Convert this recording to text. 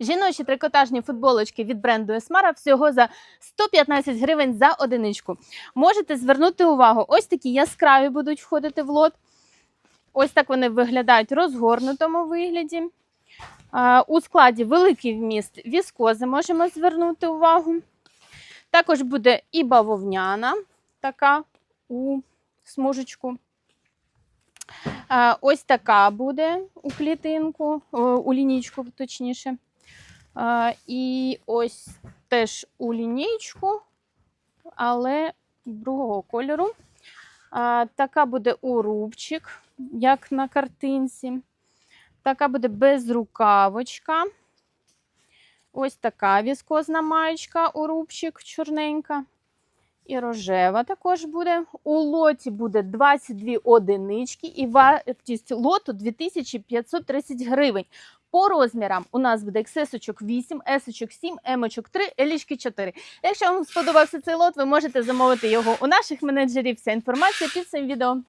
Жіночі трикотажні футболочки від бренду Esmara всього за 115 гривень за одиничку. Можете звернути увагу, ось такі яскраві будуть входити в лот. Ось так вони виглядають в розгорнутому вигляді. У складі великий вміст віскози можемо звернути увагу. Також буде і бавовняна, така у смужечку. Ось така буде у клітинку, у лінійку, точніше. А, І ось теж у лінійку, але другого кольору. А, Така буде у рубчик, як на картинці. Така буде безрукавочка. Ось така віскозна маєчка у рубчик, чорненька. І рожева також буде. У лоті буде 22 одинички і вартість лоту 2530 гривень. По розмірам у нас буде XS 8, S 7, M 3, L 4. Якщо вам сподобався цей лот, ви можете замовити його у наших менеджерів. Вся інформація під цим відео.